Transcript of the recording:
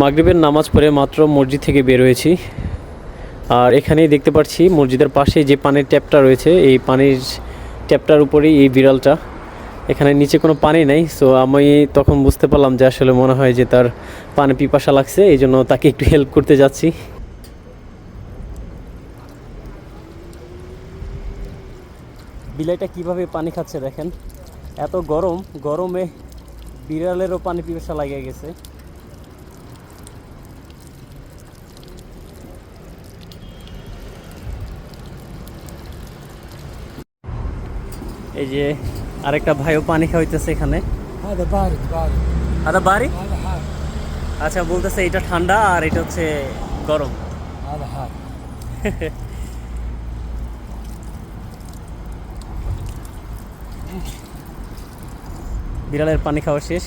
মাগরিবের নামাজ পড়ে মাত্র মসজিদ থেকে বের হয়েছি। আর এখানেই দেখতে পাচ্ছি মসজিদের পাশে যে পানির ট্যাপটা রয়েছে, এই পানির ট্যাপটার উপরেই এই বিড়ালটা। এখানে নিচে কোনো পানি নেই সো আমি তখন বুঝতে পারলাম যে আসলে মনে হয় যে তার পানি পিপাসা লাগছে, এই জন্য তাকে একটু হেল্প করতে যাচ্ছি। বিলাইটা কীভাবে পানি খাচ্ছে দেখেন? এত গরম, গরমে বিড়ালেরও পানি পিপাসা লাগিয়ে গেছে। এই যে আরেকটা ভাইও পানি খাওয়াইতেছে এখানে। বাড়ি আচ্ছা বলতেছে এটা ঠান্ডা আর এটা হচ্ছে গরম। বিড়ালের পানি খাওয়া শেষ।